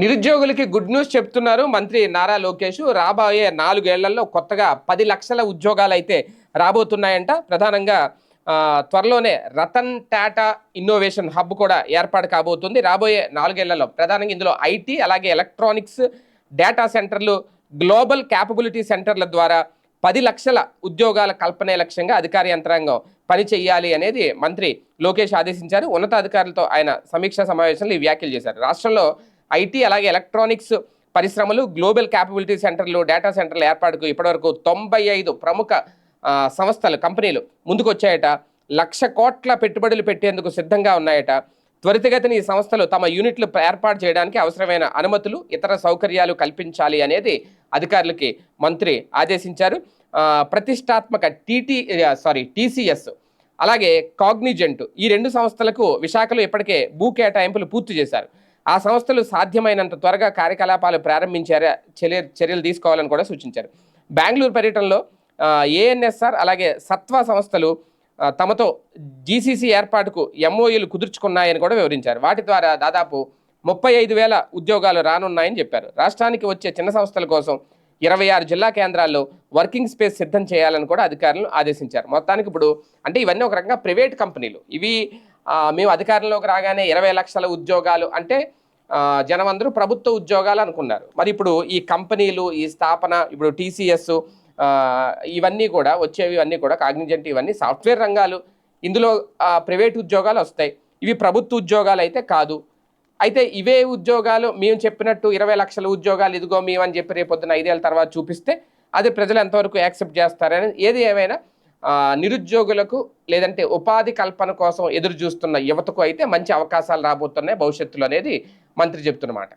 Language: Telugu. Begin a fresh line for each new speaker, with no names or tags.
నిరుద్యోగులకి గుడ్ న్యూస్ చెప్తున్నారు మంత్రి నారా లోకేష్. రాబోయే నాలుగేళ్ళలో కొత్తగా పది లక్షల ఉద్యోగాలు అయితే రాబోతున్నాయంట. ప్రధానంగా త్వరలోనే రతన్ టాటా ఇన్నోవేషన్ హబ్ కూడా ఏర్పాటు కాబోతుంది. రాబోయే నాలుగేళ్ళలో ప్రధానంగా ఇందులో ఐటీ అలాగే ఎలక్ట్రానిక్స్ డేటా సెంటర్లు గ్లోబల్ క్యాపబిలిటీ సెంటర్ల ద్వారా పది లక్షల ఉద్యోగాల కల్పనే లక్ష్యంగా అధికార యంత్రాంగం పని చేయాలి అనేది మంత్రి లోకేష్ ఆదేశించారు. ఉన్నతాధికారులతో ఆయన సమీక్షా సమావేశంలో ఈ వ్యాఖ్యలు చేశారు. రాష్ట్రంలో ఐటీ అలాగే ఎలక్ట్రానిక్స్ పరిశ్రమలు గ్లోబల్ క్యాపబిలిటీ సెంటర్లు డేటా సెంటర్ల ఏర్పాటుకు ఇప్పటివరకు తొంభై ఐదు ప్రముఖ సంస్థలు కంపెనీలు ముందుకొచ్చాయట. లక్ష కోట్ల పెట్టుబడులు పెట్టేందుకు సిద్ధంగా ఉన్నాయట. త్వరితగతిన ఈ సంస్థలు తమ యూనిట్లు ఏర్పాటు చేయడానికి అవసరమైన అనుమతులు ఇతర సౌకర్యాలు కల్పించాలి అనేది అధికారులకి మంత్రి ఆదేశించారు. ప్రతిష్టాత్మక టీటీ సారీ టీసీఎస్ అలాగే కాగ్నిజెంట్ ఈ రెండు సంస్థలకు విశాఖలో ఇప్పటికే భూ కేటాయింపులు పూర్తి చేశారు. ఆ సంస్థలు సాధ్యమైనంత త్వరగా కార్యకలాపాలు ప్రారంభించారా చర్య చర్యలు తీసుకోవాలని కూడా సూచించారు. బెంగళూరు పర్యటనలో ఏఎన్ఎస్ఆర్ అలాగే సత్వా సంస్థలు తమతో జీసీసీ ఏర్పాటుకు ఎంఓయూలు కుదుర్చుకున్నాయని కూడా వివరించారు. వాటి ద్వారా దాదాపు ముప్పై ఐదు వేల ఉద్యోగాలు రానున్నాయని చెప్పారు. రాష్ట్రానికి వచ్చే చిన్న సంస్థల కోసం ఇరవై ఆరు జిల్లా కేంద్రాల్లో వర్కింగ్ స్పేస్ సిద్ధం చేయాలని కూడా అధికారులను ఆదేశించారు. మొత్తానికి ఇప్పుడు అంటే ఇవన్నీ ఒక రకంగా ప్రైవేట్ కంపెనీలు. ఇవి మేము అధికారంలోకి రాగానే ఇరవై లక్షల ఉద్యోగాలు అంటే జనం అందరూ ప్రభుత్వ ఉద్యోగాలు అనుకున్నారు. మరి ఇప్పుడు ఈ కంపెనీలు ఈ స్థాపన ఇప్పుడు టీసీఎస్ ఇవన్నీ కూడా వచ్చేవి ఇవన్నీ కూడా కాగ్నిజెంట్ ఇవన్నీ సాఫ్ట్వేర్ రంగాలు. ఇందులో ప్రైవేట్ ఉద్యోగాలు వస్తాయి. ఇవి ప్రభుత్వ ఉద్యోగాలు అయితే కాదు. అయితే ఇవే ఉద్యోగాలు మేము చెప్పినట్టు ఇరవై లక్షల ఉద్యోగాలు ఇదిగో మేము అని చెప్పి రేపొద్దున ఐదేళ్ళ తర్వాత చూపిస్తే అది ప్రజలు ఎంతవరకు యాక్సెప్ట్ చేస్తారని ఏది ఏమైనా నిరుద్యోగులకు లేదంటే ఉపాధి కల్పన కోసం ఎదురు చూస్తున్న యువతకు అయితే మంచి అవకాశాలు రాబోతున్నాయి భవిష్యత్తులో అనేది మంత్రి చెప్తున్నమాట.